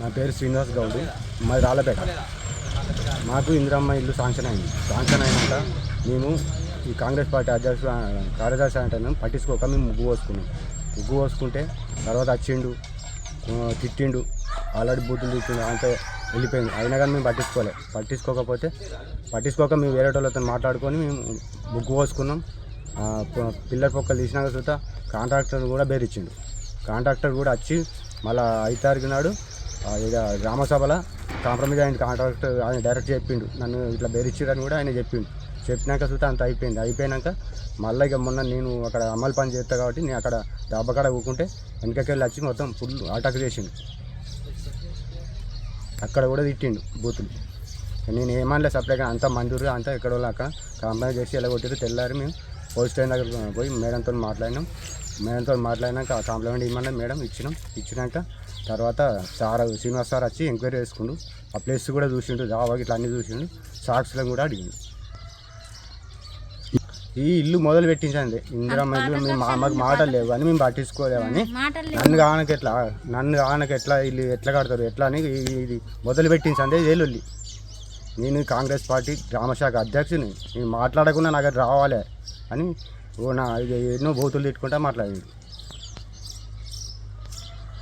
నా పేరు శ్రీనివాస్ గౌడ్. మాది రాళ్ళపేట. మాకు ఇందిరమ్మ ఇల్లు శాంక్షన్ అయింది. శాంక్షన్ అయినాక మేము ఈ కాంగ్రెస్ పార్టీ అధ్యక్షుడు కార్యదర్శి అంటే పట్టించుకోక మేము ముగ్గు పోసుకున్నాం. ముగ్గు పోసుకుంటే తర్వాత వచ్చిండు తిట్టిండు ఆల్రెడీ బూతులు తిట్టిండు అంటే వెళ్ళిపోయింది అయినా కానీ మేము పట్టించుకోలే. పట్టించుకోకపోతే పట్టించుకోక మేము వేరే వాళ్ళతో మాట్లాడుకొని మేము ముగ్గు పోసుకున్నాం. పిల్లర్ పొక్కలు తీసినాక చూత కాంట్రాక్టర్ కూడా బేరిచ్చిండు కాంట్రాక్టర్ కూడా వచ్చి మళ్ళీ ఐదు తారీఖు నాడు ఇక గ్రామ సభలో కాంప్రమైజ్ ఆయన కాంట్రాక్ట్ ఆయన డైరెక్ట్ చెప్పిండు. నన్ను ఇట్లా బెదిరించారని కూడా ఆయన చెప్పిండు. చెప్పినాక చూస్తే అంత అయిపోయింది. అయిపోయినాక మళ్ళీ ఇక మొన్న నేను అక్కడ అమలు పని చేస్తా కాబట్టి నేను అక్కడ డబ్బకాడ ఊకుంటే వెనకకెళ్ళి వచ్చి మొత్తం ఫుల్ అటాక్ చేసిండు. అక్కడ కూడా తిట్టిండు బూతులు. నేను ఏమనలే సప్లైగా అంతా మంజూరుగా అంతా ఎక్కడ వాళ్ళు అక్కడ కాంప్రమైజ్ చేసి ఎలా కొట్టారు తెల్లారి మేము పోలీస్ స్టేషన్ దగ్గర పోయి మేడంతో మాట్లాడినాం. మేడంతో మాట్లాడినాక కాంప్లిమెంట్ ఇవ్వమన్నా మేడం ఇచ్చినాం. ఇచ్చినాక తర్వాత సార్ శ్రీనివాస్ సార్ వచ్చి ఎంక్వైరీ చేసుకుండు. ఆ ప్లేస్ కూడా చూసిండు దావా ఇట్లా అన్నీ చూసిండు. సాక్షులను కూడా అడిగిండు. ఈ ఇల్లు మొదలు పెట్టించండి. ఇందిరమ్మ ఇల్లు మేము మా- మాకు మాటలు లేవు అని మేము పట్టించుకోలేవని నన్ను కానకి ఎట్లా నన్ను కానకి ఎట్లా ఇల్లు ఎట్లా కడతారు ఎట్లా అని ఇది మొదలు పెట్టించండి జైలుల్లి నేను కాంగ్రెస్ పార్టీ గ్రామశాఖ అధ్యక్షుని. నేను మాట్లాడకుండా నాకు రావాలి. అని ఓ నా ఎన్నో బూతులు తిట్టుకుంటా మాట్లాడాడు.